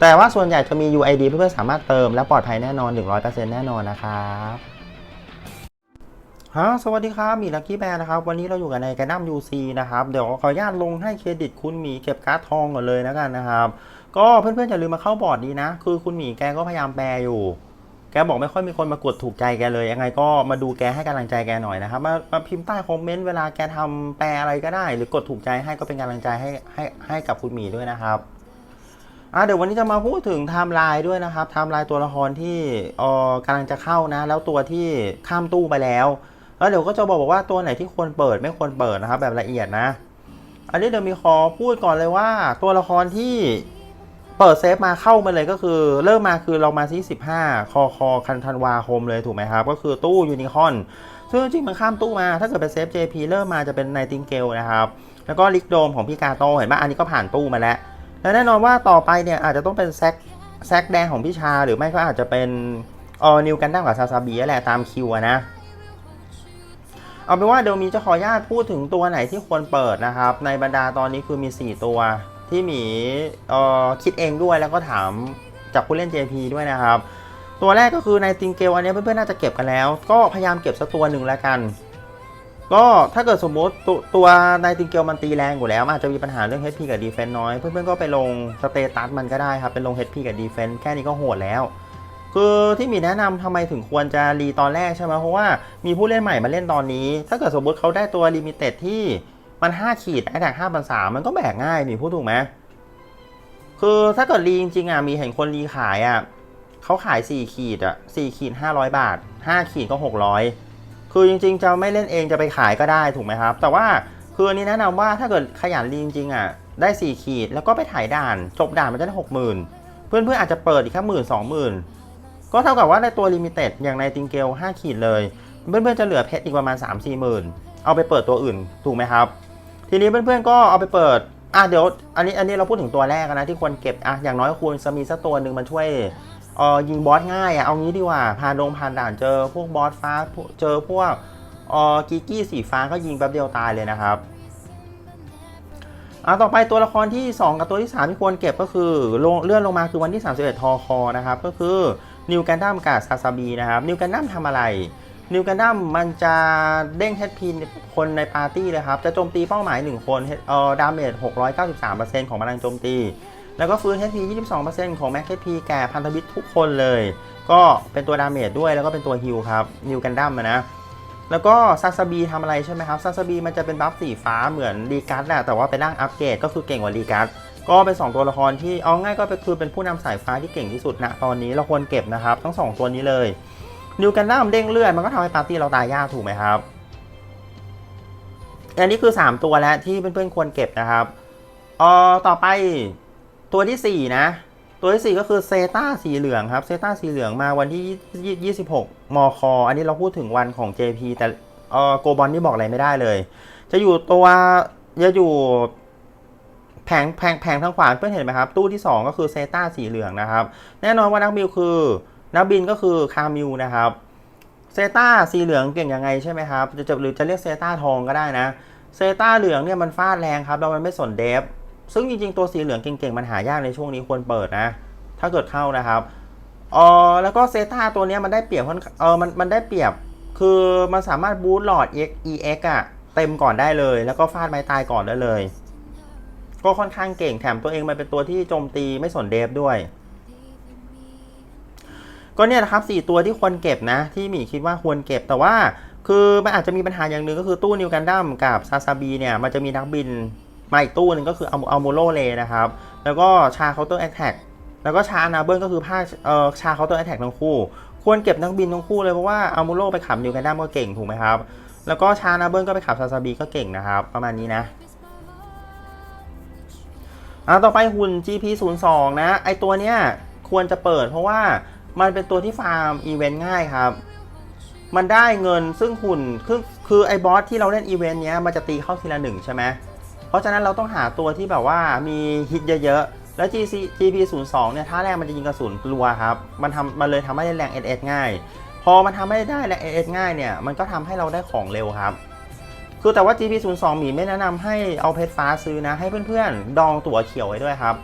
แต่ว่าส่วนใหญ่จะมี UID เพื่อนๆสามารถเติมและปลอดภัยแน่นอน 100%แน่นอนนะครับฮะสวัสดีครับ มีลักกี้แบร์นะครับ วันนี้เราอยู่กันในแกระดั้ม UC นะครับ เดี๋ยวขออนุญาตลงให้เครดิตคุณหมีเก็บการ์ดทองก่อนเลยนะกันนะครับ ก็เพื่อนๆอย่าลืมมาเข้าบอร์ดดีนะ คือคุณหมีแกก็พยายามแปลอยู่ แกบอกไม่ค่อยมีคนมากดถูกใจแกเลย ยังไงก็มาดูแกให้กำลังใจแกหน่อยนะครับ มามาพิมพ์ใต้คอมเมนต์เวลาแกทำแปลอะไรก็ได้ หรือกดถูกใจให้ก็เป็นกำลังใจให้ให้ให้กับคุณหมีด้วยนะครับ อะเดี๋ยววันนี้จะมาพูดถึงไทม์ไลน์ด้วยนะครับไทม์ไลน์ตัวละครที่อ่อกำลังจะเข้านะ แล้วตัวที่ข้ามตู้ไปแล้ว แล้วเดี๋ยวก็จะบอกว่าตัวไหนที่ควรเปิดไม่ควรเปิดนะครับ แบบละเอียดนะ อันนี้เดี๋ยวมีขอพูดก่อนเลยว่า ตัวละครที่เปิดเซฟมาเข้ามาเลยก็คือ เริ่มมาคือเรามาที่15 คอคอคันธันวาคมเลยถูกไหมครับ ก็คือตู้ยูนิคอนซึ่งจริงๆมันข้ามตู้มาถ้าเกิดเป็นเซฟ JP เริ่มมาจะเป็นไนติงเกลนะครับแล้วก็ลิกโดมของพี่กาโตเห็นไหมอันนี้ก็ผ่านตู้มาแล้ว และแน่นอนว่าต่อไปเนี่ยอาจจะต้องเป็นแซกแซกแดงของพี่ชา หรือไม่ก็อาจจะเป็นออนิวกันดั้งกับซาซาบีแหละตามคิวนะ เอาเป็นว่าเดี๋ยวมีจะขออนุญาตพูดถึงตัวไหนที่ควรเปิดนะครับ ในบรรดาตอนนี้คือมี 4 ตัวที่หมีออคิดเองด้วยแล้วก็ถามจากผู้เล่น JP ด้วยนะครับ ตัวแรกก็คือในติงเกลอันนี้เพื่อนๆน่าจะเก็บกันแล้ว ก็พยายามเก็บสักตัวหนึ่งแล้วกัน ก็ถ้าเกิดสมมติตัวตัวในติงเกลมันตีแรงอยู่แล้วมันอาจจะมีปัญหาเรื่อง HP กับ Defense น้อย เพื่อนๆก็ไปลงสเตตัสมันก็ได้ครับ เป็นลง HP กับ Defense แค่นี้ก็โหดแล้ว คือที่มีแนะนำทำไมถึงควรจะรีตอนแรกใช่ไหมเพราะว่ามีผู้เล่นใหม่มาเล่นตอนนี้ ถ้าเกิดสมมติเขาได้ตัวลิมิเต็ดที่มัน 5 ขีดแอตแทกห้าพันสามมันก็แบกง่ายมีพูดถูกไหมคือถ้าเกิดรีจริงๆอะมีเห็นคนรีขายอะเขาขาย 4 ขีดอะ4ขีด500 บาท 5 ขีดก็ 600 คือจริงๆจะไม่เล่นเองจะไปขายก็ได้ถูกไหมครับ แต่ว่าคืออันนี้แนะนำว่าถ้าเกิดขยันรีจริงๆอะได้ 4 ขีดแล้วก็ไปถ่ายด่าน จบด่านมันจะได้60,000เพื่อนๆอาจจะเปิดอีกแค่หมื่นสองหมื่นก็เท่ากับว่าในตัวลิมิเต็ดอย่างในติงเกล5ขีดเลย เพื่อนๆจะเหลือเพชรอีกประมาณ 3 4หมื่นเอาไปเปิดตัวอื่นถูกไหมครับ ทีนี้เพื่อนๆก็เอาไปเปิดอะเดี๋ยวอันนี้อันนี้เราพูดถึงตัวแรกนะที่ควรเก็บอะอย่างน้อยควรจะมีสักตัวหนึ่งมันช่วย เออยิงบอสง่ายอะเอางี้ดีกว่าผ่านดงผ่านด่านเจอพวกบอสฟ้าเจอพวกเออกิกกี้สีฟ้าก็ยิงแป๊บเดียวตายเลยนะครับอะต่อไปตัวละครที่ 2 กับตัวที่ 3 ที่ควรเก็บก็คือลงเลื่อนลงมาคือวันที่ 31 ทอคอนะครับ ก็คือนิวกันดั้มกับซาซาบีนะครับนิวกันดั้มทำอะไรนิวกันดั้มมันจะเด้ง HP คนในปาร์ตี้เลยครับ จะโจมตีเป้าหมาย 1 คนเอ่อดาเมจ693%ของพลังโจมตี แล้วก็ฟื้น HP 22%ของ Max HP แก่พันธมิตรทุกคนเลย ก็เป็นตัวดาเมจด้วยแล้วก็เป็นตัวฮิลครับนิวกันดั้มนะ แล้วก็ซาซาบีทำอะไรใช่ไหมครับซาซาบีมันจะเป็นบัฟสีฟ้าเหมือนรีกัสแหละแต่ว่าเป็นร่างอัปเกรดก็คือเก่งกว่ารีกัสก็เป็น 2 ตัวละครที่เอาง่ายก็คือเป็นผู้นำสายฟ้าที่เก่งที่สุดณตอนนี้เราควรเก็บนะครับ ทั้ง 2 ตัวนี้เลยนิวกันดั้มเด้งเลือดมันก็ทำให้ปาร์ตี้เราตายยากถูกไหมครับอันนี้คือ 3 ตัวแล้วที่เพื่อนๆควรเก็บนะครับเอ่อต่อไป ตัวทีสี่ 4 นะ ตัวที่ 4 ก็คือเซตาสีเหลืองครับ เซตาสีเหลืองมาวันที่ 26 มค อันนี้เราพูดถึงวันของ JP แต่เออโกบอลนี่บอกอะไรไม่ได้เลย จะอยู่ตัวจะอยู่แผงแผงแผงทางขวาเพื่อนเห็นไหมครับ ตู้ที่ 2 ก็คือเซตาสีเหลืองนะครับ แน่นอนว่านักบินคือนักบินก็คือคามิวนะครับเซตาสีเหลืองเก่งยังไงใช่ไหมครับจะจะหรือจะเรียกเซตาทองก็ได้นะเซตาเหลืองเนี่ยมันฟาดแรงครับแล้วมันไม่สนเดฟ ซึ่งจริงๆ ตัวสีเหลืองเก่งๆ มันหายากในช่วงนี้ควรเปิดนะ ถ้าเกิดเข้านะครับเออแล้วก็เซตาตัวนี้มันได้เปรียบเออมันมันได้เปรียบ คือมันสามารถบูสต์หลอด EX อะเต็มก่อนได้เลย แล้วก็ฟาดไม้ตายก่อนได้เลย ก็ค่อนข้างเก่งแถมตัวเองมันเป็นตัวที่โจมตีไม่สนเดฟด้วย ก็เนี่ยนะครับสี่ตัวที่ควรเก็บนะ ที่หมีคิดว่าควรเก็บแต่ว่า คือมันอาจจะมีปัญหาอย่างหนึ่งก็คือตู้นิวกันดั้มกับซาซาบีเนี่ยมันจะมีนักบิน มาอีกตู้หนึ่งก็คืออัลโมโลเลนะครับ แล้วก็ชาเคาน์เตอร์แอ t แทกแล้วก็ชาอนาเบิลก็คือภาคเอ่อชาเคาน์เตอร์แอ t แทกทั้งคู่ ควรเก็บนักบินทั้งคู่เลยเพราะว่าอัลโมโลไปขับนิวกันดั้มก็เก่งถูกไหมครับ แล้วก็ชาอนาเบิลก็ไปขับซาซาบีก็เก่งนะครับ ประมาณนี้นะอ่าต่อไปหุ่น GP 0 2 นะ ไอตัวเนี้ยควรจะเปิดเพราะว่ามันเป็นตัวที่ฟาร์มอีเวนต์ง่ายครับ มันได้เงินซึ่งหุ่นคือคือไอบอสที่เราเล่นอีเวนต์เนี้ยมันจะตีเข้าทีละหนึ่งใช่ไหม ราะฉะนั้นเราต้องหาตัวที่แบบว่ามีฮิตเยอะๆ แล้ว GC GP 0 2เนี่ยท่าแรกมันจะยิงกระสุนรัวครับ มันทำมันเลยทำให้ได้แรง SS ง่าย พอมันทำให้ได้แรง SS ง่ายเนี่ย มันก็ทำให้เราได้ของเร็วครับ คือแต่ว่า GP 0 2หมีไม่แนะนำให้เอาเพชรฟ้าซื้อนะ ให้เพื่อนๆ ดองตั๋วเขียวไว้ด้วยครับ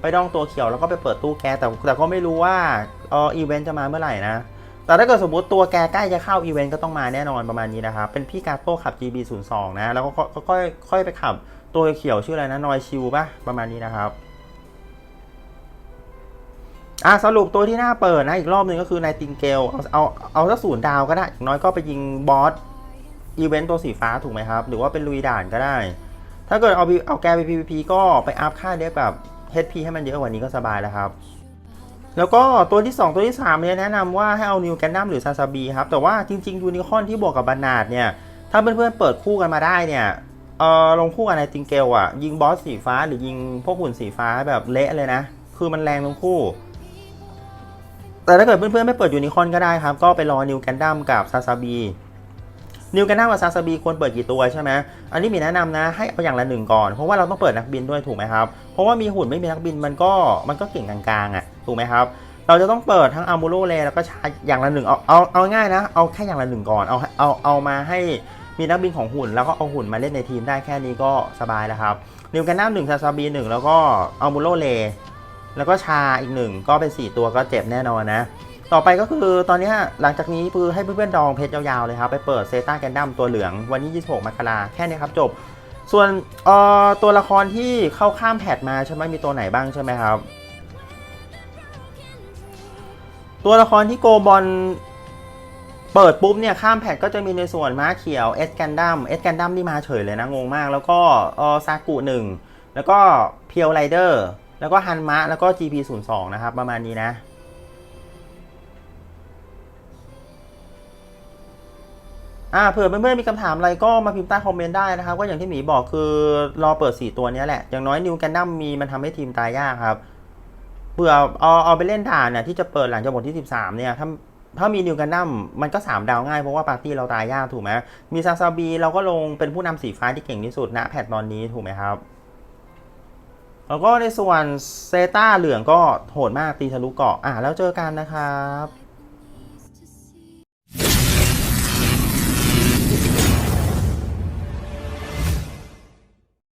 ไปดองตัวเขียวแล้วก็ไปเปิดตู้แก๊สแต่แต่ก็ไม่รู้ว่าเอออีเวนต์จะมาเมื่อไหร่นะ แต่ถ้าเกิดสมมติตัวแกใกล้จะเข้าอีเวนต์ก็ต้องมาแน่นอนประมาณนี้นะครับ เป็นพี่กาโต้ขับ GB 0 2 นะ แล้วก็ค่อยค่อยไปขับ ตัวเขียวชื่ออะไรนะนอยชิวปะประมาณนี้นะครับอะสรุปตัวที่น่าเปิดนะอีกรอบหนึ่งก็คือนายติงเกลเอาเอาเอาสักศูนย์ดาวก็ได้อย่างน้อยก็ไปยิงบอสอีเวนต์ตัวสีฟ้าถูกไหมครับ หรือว่าเป็นลุยด่านก็ได้ ถ้าเกิดเอาเอาแกไป PVP ก็ไปอัพค่าเดฟแบบ HP ให้มันเยอะกว่านี้ก็สบายแล้วครับ แล้วก็ตัวที่ 2 ตัวที่3เนี่ยแนะนำว่าให้เอานิวแกนดัมหรือซาซาบีครับ แต่ว่าจริงๆยูนิคอนที่บวกกับบานาดเนี่ย ถ้าเพื่อนๆเปิดคู่กันมาได้เนี่ย เออลงคู่กับนายติงเกลอะ ยิงบอสสีฟ้าหรือยิงพวกหุ่นสีฟ้าแบบเละเลยนะ คือมันแรงทั้งคู่ แต่ถ้าเกิดเพื่อนๆไม่เปิดยูนิคอนก็ได้ครับ ก็ไปรอนิวแกนดัมกับซาซาบีนิวแกนดัมกับซาซาบีควรเปิดกี่ตัวใช่ไหมอันนี้มีแนะนำนะให้เอาอย่างละหนึ่งก่อน เพราะว่าเราต้องเปิดนักบินด้วยถูกไหมครับ เพราะว่ามีหุ่นไม่มีนักบินมันก็มันก็เก่งกลางๆอะถูกไหมครับเราจะต้องเปิดทั้งอามูโรเลแล้วก็ชาอย่างละหนึ่งเอาเอาเอาง่ายนะ เอาแค่อย่างละหนึ่งก่อน เอาเอาเอามาให้ มีนักบินของหุ่น แล้วก็เอาหุ่นมาเล่นในทีมได้แค่นี้ก็สบายแล้วครับนิวแกนดัมหนึ่งซาซาบีหนึ่งแล้วก็อามูโรเลแล้วก็ชาอีกหนึ่งก็เป็น 4 ตัวก็เจ็บแน่นอนนะ ต่อไปก็คือตอนนี้หลังจากนี้คือให้เพื่อนๆดองเพชรยาวๆเลยครับ ไปเปิดเซต้าแกนดัมตัวเหลืองวันที่26มกราแค่นี้ครับจบ ส่วนตัวละครที่เข้าข้ามแพทมาใช่ไหมมีตัวไหนบ้างใช่ไหมครับ ตัวละครที่โกบอล เปิดปุ๊บเนี่ยข้ามแพทก็จะมีในส่วนม้าเขียวเอสแกนดัมเอสแกนดัมนี่มาเฉยเลยนะงงมาก แล้วก็เออซากุหนึ่งแล้วก็เพียวไรเดอร์แล้วก็ฮันมะแล้วก็ GP 0 2 นะครับ ประมาณนี้นะ อ่าเผื่อเพื่อนๆมีคำถามอะไรก็มาพิมพ์ใต้คอมเมนต์ได้นะครับ ก็อย่างที่หมีบอกคือรอเปิด 4 ตัวนี้แหละ อย่างน้อยนิวแกนดัมมีมันทำให้ทีมตายยากครับเผื่อเอาเอาไปเล่นด่านเนี่ยที่จะเปิดหลังจากบทที่ 13 เนี่ยถ้า ถ้ามีนิวกันดัมมันก็ 3 ดาวง่ายเพราะว่าปาร์ตี้เราตายยากถูกไหมมีซาซาบีเราก็ลงเป็นผู้นำสีฟ้าที่เก่งที่สุดณแพทตอนนี้ถูกไหมครับแล้วก็ในส่วนเซต้าเหลืองก็โหดมากตีทะลุเกาะอะแล้วเจอกันนะครับ